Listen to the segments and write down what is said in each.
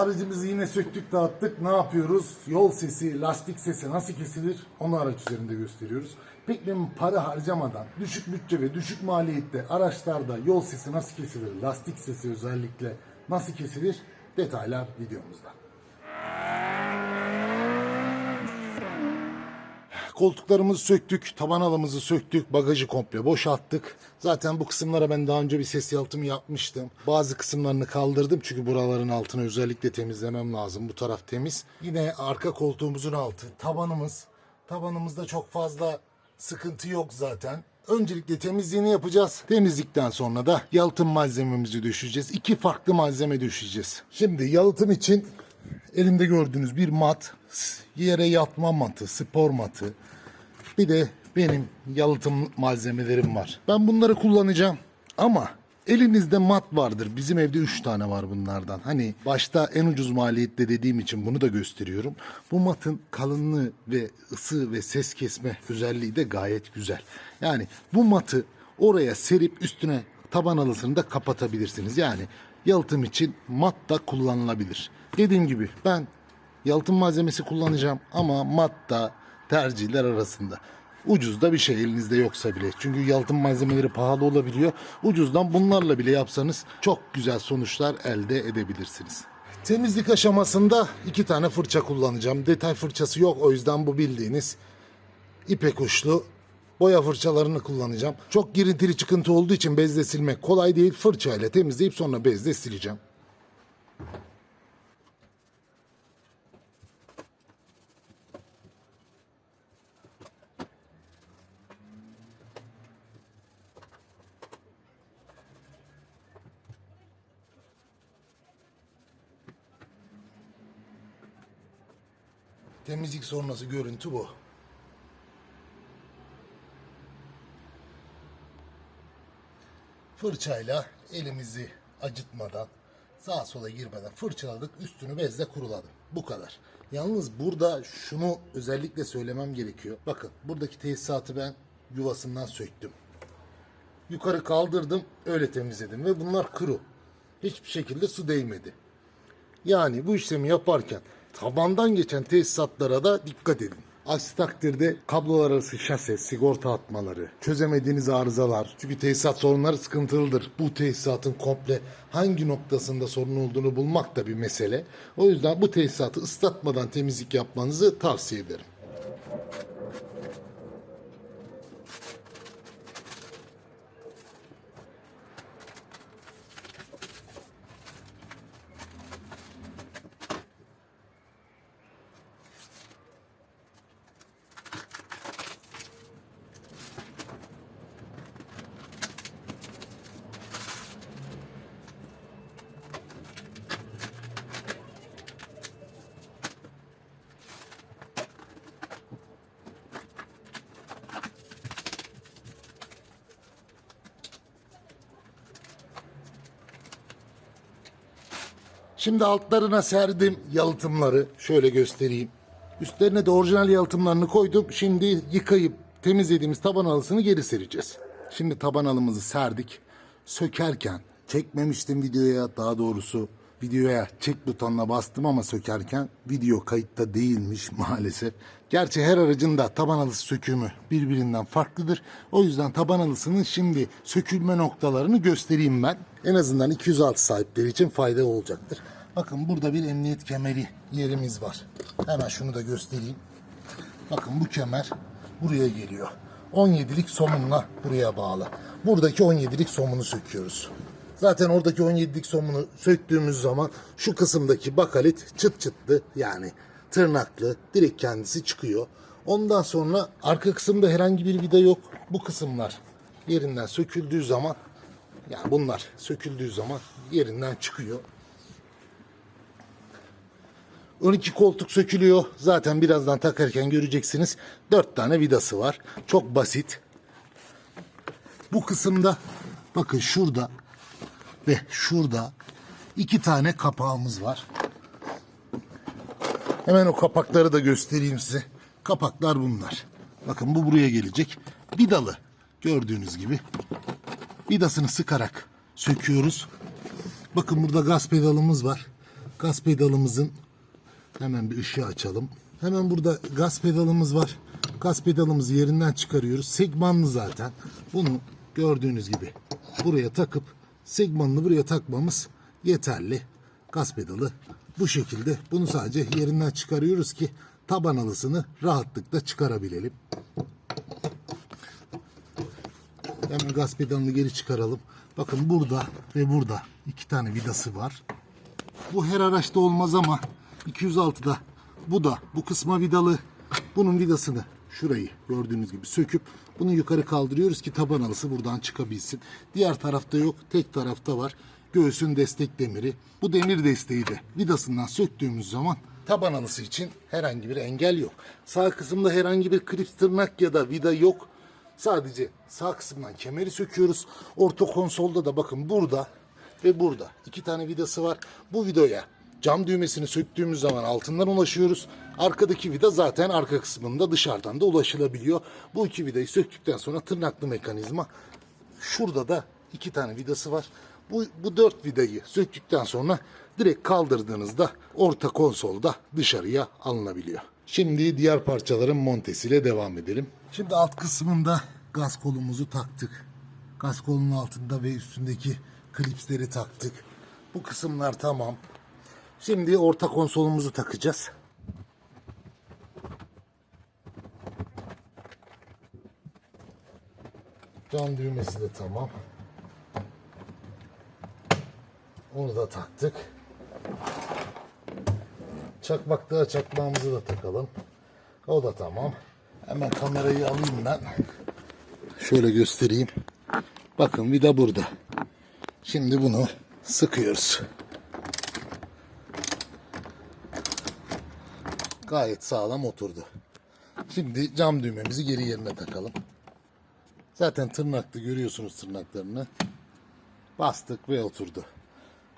Aracımızı yine söktük dağıttık. Ne yapıyoruz? Yol sesi, lastik sesi nasıl kesilir? Onu araç üzerinde gösteriyoruz. Pek bir para harcamadan düşük bütçe ve düşük maliyette araçlarda yol sesi nasıl kesilir? Lastik sesi özellikle nasıl kesilir? Detaylar videomuzda. Koltuklarımızı söktük, taban alımızı söktük, bagajı komple boşalttık. Zaten bu kısımlara ben daha önce bir ses yalıtımı yapmıştım. Bazı kısımlarını kaldırdım çünkü buraların altını özellikle temizlemem lazım. Bu taraf temiz. Yine arka koltuğumuzun altı, tabanımız. Tabanımızda çok fazla sıkıntı yok zaten. Öncelikle temizliğini yapacağız. Temizlikten sonra da yalıtım malzememizi düşeceğiz. İki farklı malzeme düşeceğiz. Şimdi yalıtım için elimde gördüğünüz bir mat, yere yatma matı, spor matı. Bir de benim yalıtım malzemelerim var. Ben bunları kullanacağım ama elinizde mat vardır. Bizim evde 3 tane var bunlardan. Hani başta en ucuz maliyette dediğim için bunu da gösteriyorum. Bu matın kalınlığı ve ısı ve ses kesme özelliği de gayet güzel. Yani bu matı oraya serip üstüne taban alısını da kapatabilirsiniz. Yani yalıtım için mat da kullanılabilir. Dediğim gibi ben yalıtım malzemesi kullanacağım ama mat da tercihler arasında. Ucuz da bir şey elinizde yoksa bile. Çünkü yalıtım malzemeleri pahalı olabiliyor. Ucuzdan bunlarla bile yapsanız çok güzel sonuçlar elde edebilirsiniz. Temizlik aşamasında iki tane fırça kullanacağım. Detay fırçası yok o yüzden bu bildiğiniz ipek uçlu boya fırçalarını kullanacağım. Çok girintili çıkıntı olduğu için bezle silmek kolay değil. Fırçayla temizleyip sonra bezle sileceğim. Temizlik sonrası görüntü bu. Fırçayla elimizi acıtmadan sağa sola girmeden fırçaladık üstünü bezle kuruladım. Bu kadar. Yalnız burada şunu özellikle söylemem gerekiyor. Bakın buradaki tesisatı ben yuvasından söktüm. Yukarı kaldırdım öyle temizledim ve bunlar kuru. Hiçbir şekilde su değmedi. Yani bu işlemi yaparken tabandan geçen tesisatlara da dikkat edin. Aksi takdirde kablolar arası şase, sigorta atmaları, çözemediğiniz arızalar. Çünkü tesisat sorunları sıkıntılıdır. Bu tesisatın komple hangi noktasında sorun olduğunu bulmak da bir mesele. O yüzden bu tesisatı ıslatmadan temizlik yapmanızı tavsiye ederim. Şimdi altlarına serdim yalıtımları. Şöyle göstereyim. Üstlerine de orijinal yalıtımlarını koydum. Şimdi yıkayıp temizlediğimiz taban halısını geri sereceğiz. Şimdi taban halımızı serdik. Sökerken çekmemiştim videoya daha doğrusu videoya çek butonuna bastım ama sökerken video kayıtta değilmiş maalesef. Gerçi her aracın da taban halısı sökümü birbirinden farklıdır. O yüzden taban halısının şimdi sökülme noktalarını göstereyim ben. En azından 206 sahipleri için fayda olacaktır. Bakın burada bir emniyet kemeri yerimiz var. Hemen şunu da göstereyim. Bakın bu kemer buraya geliyor. 17'lik somunla buraya bağlı. Buradaki 17'lik somunu söküyoruz. Zaten oradaki 17'lik somunu söktüğümüz zaman şu kısımdaki bakalit çıt çıtlı yani tırnaklı direkt kendisi çıkıyor. Ondan sonra arka kısımda herhangi bir vida yok. Bu kısımlar yerinden söküldüğü zaman yani bunlar söküldüğü zaman yerinden çıkıyor. 12 koltuk sökülüyor. Zaten birazdan takarken göreceksiniz. 4 tane vidası var. Çok basit. Bu kısımda bakın şurada ve şurada iki tane kapağımız var. Hemen o kapakları da göstereyim size. Kapaklar bunlar. Bakın bu buraya gelecek. Vidalı. Gördüğünüz gibi. Vidasını sıkarak söküyoruz. Bakın burada gaz pedalımız var. Gaz pedalımızın hemen bir ışığı açalım. Hemen burada gaz pedalımız var. Gaz pedalımızı yerinden çıkarıyoruz. Segmanlı zaten. Bunu gördüğünüz gibi buraya takıp segmanını buraya takmamız yeterli. Gaz pedalı bu şekilde. Bunu sadece yerinden çıkarıyoruz ki taban alısını rahatlıkla çıkarabilelim. Hemen gaz pedalını geri çıkaralım. Bakın burada ve burada iki tane vidası var. Bu her araçta olmaz ama 206'da bu da bu kısma vidalı. Bunun vidasını şurayı gördüğünüz gibi söküp bunu yukarı kaldırıyoruz ki taban alısı buradan çıkabilsin. Diğer tarafta yok, tek tarafta var. Göğsün destek demiri. Bu demir desteği de vidasından söktüğümüz zaman taban alısı için herhangi bir engel yok. Sağ kısımda herhangi bir klips tırnak ya da vida yok. Sadece sağ kısımdan kemeri söküyoruz. Orta konsolda da bakın burada ve burada iki tane vidası var. Bu vidaya cam düğmesini söktüğümüz zaman altından ulaşıyoruz. Arkadaki vida zaten arka kısmında dışarıdan da ulaşılabiliyor. Bu iki vidayı söktükten sonra tırnaklı mekanizma. Şurada da iki tane vidası var. Bu, bu dört vidayı söktükten sonra direkt kaldırdığınızda orta konsolda dışarıya alınabiliyor. Şimdi diğer parçaların montesiyle devam edelim. Şimdi alt kısmında gaz kolumuzu taktık. Gaz kolunun altında ve üstündeki klipsleri taktık. Bu kısımlar tamam. Şimdi orta konsolumuzu takacağız. Cam düğmesi de tamam. Onu da taktık. Çakmaklığa çakmağımızı da takalım. O da tamam. Hemen kamerayı alayım ben. Şöyle göstereyim. Bakın vida burada. Şimdi bunu sıkıyoruz. Gayet sağlam oturdu. Şimdi cam düğmemizi geri yerine takalım. Zaten tırnaklı görüyorsunuz tırnaklarını. Bastık ve oturdu.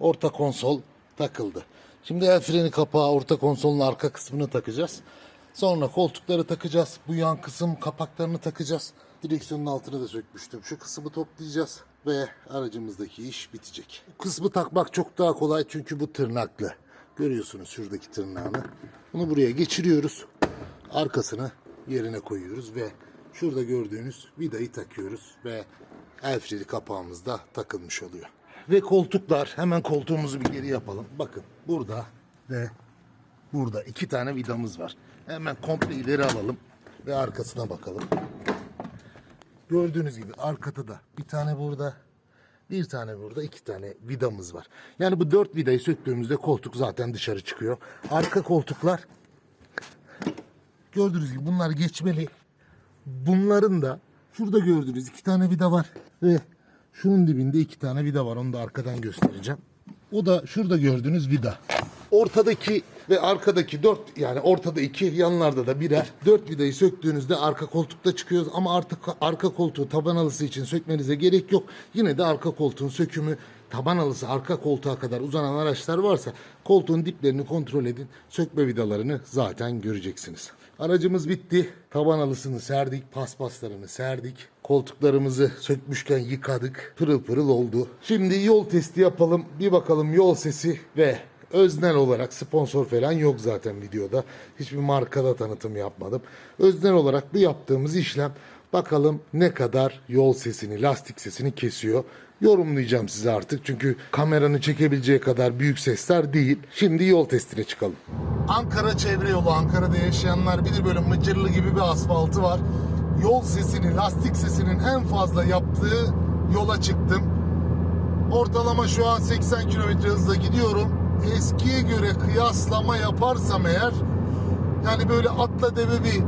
Orta konsol takıldı. Şimdi el freni kapağı orta konsolun arka kısmını takacağız. Sonra koltukları takacağız. Bu yan kısım kapaklarını takacağız. Direksiyonun altını da sökmüştüm. Şu kısmı toplayacağız ve aracımızdaki iş bitecek. Bu kısmı takmak çok daha kolay çünkü bu tırnaklı. Görüyorsunuz şuradaki tırnağını. Bunu buraya geçiriyoruz. Arkasını yerine koyuyoruz ve şurada gördüğünüz vidayı takıyoruz ve el freni kapağımız da takılmış oluyor. Ve koltuklar hemen koltuğumuzu bir geri yapalım. Bakın burada ve burada iki tane vidamız var. Hemen komple ileri alalım ve arkasına bakalım. Gördüğünüz gibi arkada da bir tane burada, bir tane burada, iki tane vidamız var. Yani bu dört vidayı söktüğümüzde koltuk zaten dışarı çıkıyor. Arka koltuklar gördüğünüz gibi bunlar geçmeli. Bunların da şurada gördüğünüz iki tane vida var ve şunun dibinde iki tane vida var. Onu da arkadan göstereceğim. O da şurada gördüğünüz vida. Ortadaki ve arkadaki dört yani ortada iki yanlarda da birer. Dört vidayı söktüğünüzde arka koltukta çıkıyoruz ama artık arka koltuğu taban alısı için sökmenize gerek yok. Yine de arka koltuğun sökümü taban alısı arka koltuğa kadar uzanan araçlar varsa koltuğun diplerini kontrol edin. Sökme vidalarını zaten göreceksiniz. Aracımız bitti. Taban alısını serdik, paspaslarını serdik. Koltuklarımızı sökmüşken yıkadık. Pırıl pırıl oldu. Şimdi yol testi yapalım. Bir bakalım yol sesi ve öznel olarak sponsor falan yok zaten videoda. Hiçbir markada tanıtım yapmadım. Öznel olarak bu yaptığımız işlem bakalım ne kadar yol sesini, lastik sesini kesiyor. Yorumlayacağım size artık çünkü kameranın çekebileceği kadar büyük sesler değil. Şimdi yol testine çıkalım. Ankara çevre yolu, Ankara'da yaşayanlar bilir böyle mıcırlı gibi bir asfaltı var. Yol sesini, lastik sesinin en fazla yaptığı yola çıktım. Ortalama şu an 80 km hızla gidiyorum. Eskiye göre kıyaslama yaparsam eğer yani böyle atla deve bir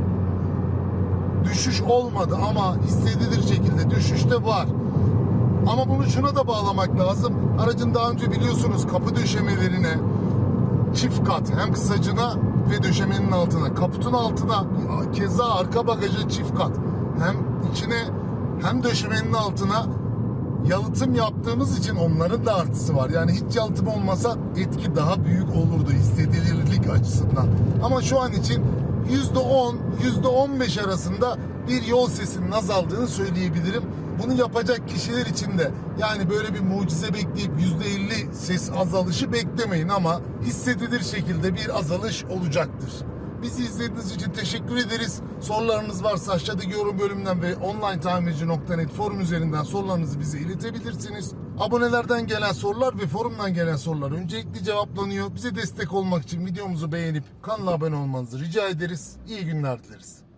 düşüş olmadı ama hissedilir şekilde düşüş de var. Ama bunu şuna da bağlamak lazım. Aracın daha önce biliyorsunuz kapı döşemelerine çift kat hem kısacına ve döşemenin altına kaputun altına keza arka bagajı çift kat hem içine hem döşemenin altına yalıtım yaptığımız için onların da artısı var. Yani hiç yalıtım olmasa etki daha büyük olurdu hissedilirlik açısından. Ama şu an için %10, %15 arasında bir yol sesinin azaldığını söyleyebilirim. bunu yapacak kişiler için de yani böyle bir mucize bekleyip %50 ses azalışı beklemeyin ama hissedilir şekilde bir azalış olacaktır. Bizi izlediğiniz için teşekkür ederiz. Sorularınız varsa aşağıdaki yorum bölümünden ve onlinetamirci.net forum üzerinden sorularınızı bize iletebilirsiniz. Abonelerden gelen sorular ve forumdan gelen sorular öncelikli cevaplanıyor. Bize destek olmak için videomuzu beğenip kanala abone olmanızı rica ederiz. İyi günler dileriz.